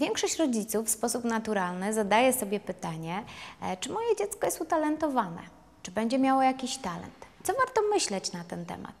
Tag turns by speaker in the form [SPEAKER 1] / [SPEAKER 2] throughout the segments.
[SPEAKER 1] Większość rodziców w sposób naturalny zadaje sobie pytanie, e, czy moje dziecko jest utalentowane, czy będzie miało jakiś talent. Co warto myśleć na ten temat?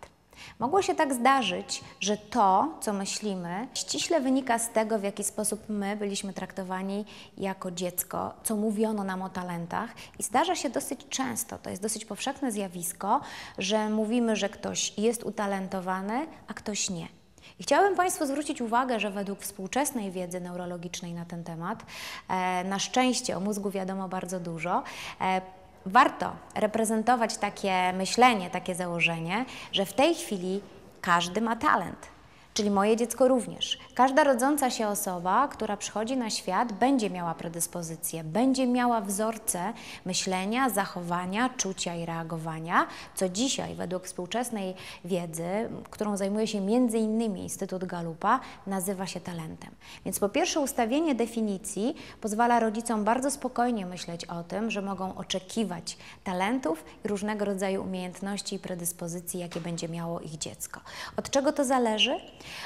[SPEAKER 1] Mogło się tak zdarzyć, że to, co myślimy, ściśle wynika z tego, w jaki sposób my byliśmy traktowani jako dziecko, co mówiono nam o talentach. I zdarza się dosyć często, to jest dosyć powszechne zjawisko, że mówimy, że ktoś jest utalentowany, a ktoś nie. I chciałabym Państwu zwrócić uwagę, że według współczesnej wiedzy neurologicznej na ten temat, e, na szczęście o mózgu wiadomo bardzo dużo, e, warto reprezentować takie myślenie, takie założenie, że w tej chwili każdy ma talent. Czyli moje dziecko również. Każda rodząca się osoba, która przychodzi na świat, będzie miała predyspozycje, będzie miała wzorce myślenia, zachowania, czucia i reagowania, co dzisiaj, według współczesnej wiedzy, którą zajmuje się innymi Instytut Galupa, nazywa się talentem. Więc po pierwsze, ustawienie definicji pozwala rodzicom bardzo spokojnie myśleć o tym, że mogą oczekiwać talentów i różnego rodzaju umiejętności i predyspozycji, jakie będzie miało ich dziecko. Od czego to zależy?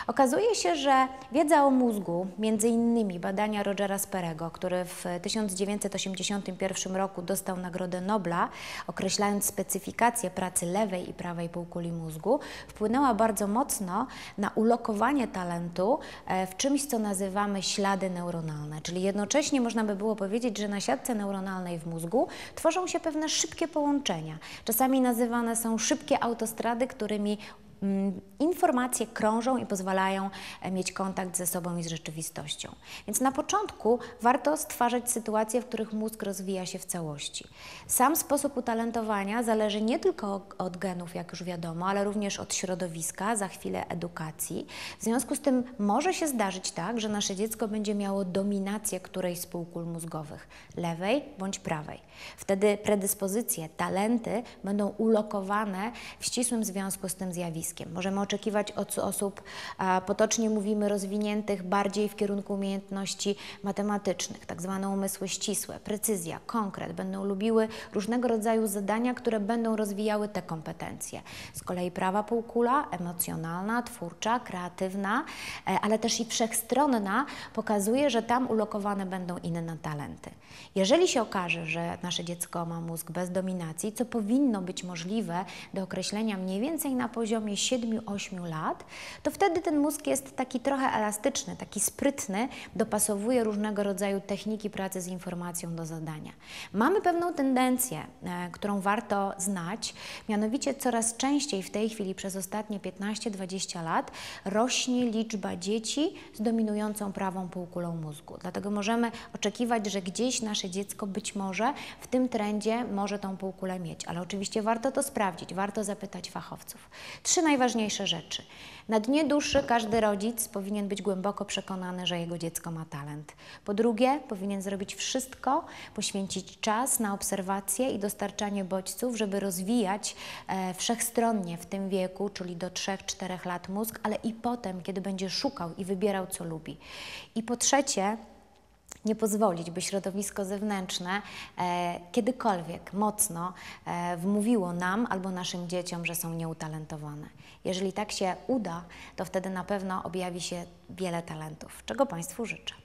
[SPEAKER 1] Okazuje się, że wiedza o mózgu, między innymi badania Rogera Sperego, który w 1981 roku dostał Nagrodę Nobla, określając specyfikację pracy lewej i prawej półkuli mózgu, wpłynęła bardzo mocno na ulokowanie talentu e, w czymś, co nazywamy ślady neuronalne. Czyli jednocześnie można by było powiedzieć, że na siatce neuronalnej w mózgu tworzą się pewne szybkie połączenia. Czasami nazywane są szybkie autostrady, którymi informacje krążą i pozwalają e, mieć kontakt ze sobą i z rzeczywistością. Więc na początku warto stwarzać sytuacje, w których mózg rozwija się w całości. Sam sposób utalentowania zależy nie tylko od genów, jak już wiadomo, ale również od środowiska, za chwilę edukacji. W związku z tym może się zdarzyć tak, że nasze dziecko będzie miało dominację którejś z półkul mózgowych, lewej bądź prawej. Wtedy predyspozycje, talenty będą ulokowane w ścisłym związku z tym zjawiskiem. Możemy oczekiwać od osób, potocznie mówimy, rozwiniętych bardziej w kierunku umiejętności matematycznych, tak zwane umysły ścisłe, precyzja, konkret. Będą lubiły różnego rodzaju zadania, które będą rozwijały te kompetencje. Z kolei prawa półkula, emocjonalna, twórcza, kreatywna, e, ale też i wszechstronna, pokazuje, że tam ulokowane będą inne talenty. Jeżeli się okaże, że nasze dziecko ma mózg bez dominacji, co powinno być możliwe do określenia mniej więcej na poziomie 7-8 lat, to wtedy ten mózg jest taki trochę elastyczny, taki sprytny, dopasowuje różnego rodzaju techniki pracy z informacją do zadania. Mamy pewną tendencję, e, którą warto znać, mianowicie coraz częściej w tej chwili przez ostatnie 15-20 lat rośnie liczba dzieci z dominującą prawą półkulą mózgu. Dlatego możemy oczekiwać, że gdzieś nasze dziecko być może w tym trendzie może tą półkulę mieć, ale oczywiście warto to sprawdzić, warto zapytać fachowców. Trzy najważniejsze rzeczy. Na dnie duszy każdy rodzic powinien być głęboko przekonany, że jego dziecko ma talent. Po drugie, powinien zrobić wszystko, poświęcić czas na obserwację i dostarczanie bodźców, żeby rozwijać e, wszechstronnie w tym wieku, czyli do 3-4 lat mózg, ale i potem, kiedy będzie szukał i wybierał, co lubi. I po trzecie, nie pozwolić, by środowisko zewnętrzne e, kiedykolwiek mocno e, wmówiło nam albo naszym dzieciom, że są nieutalentowane. Jeżeli tak się uda, to wtedy na pewno objawi się wiele talentów, czego Państwu życzę.